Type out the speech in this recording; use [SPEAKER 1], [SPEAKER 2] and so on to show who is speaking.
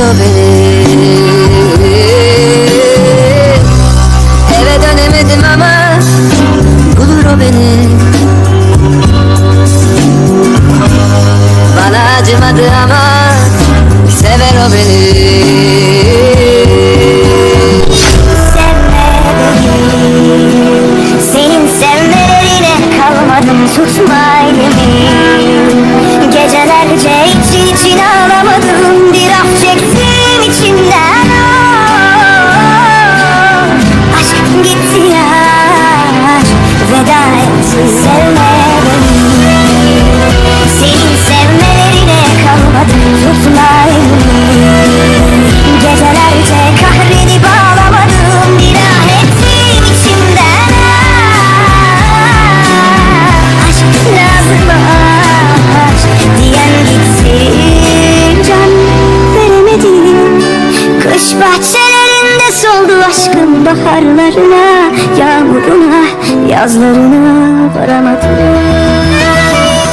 [SPEAKER 1] görür o beni. Eve dönemedim ama bulur o beni. Bana acımadı ama sever o beni.
[SPEAKER 2] Senin sevmelerine kalmadım tutma elimi bahçelerinde soldu aşkın baharlarına Yağmuruna yazlarına varamadım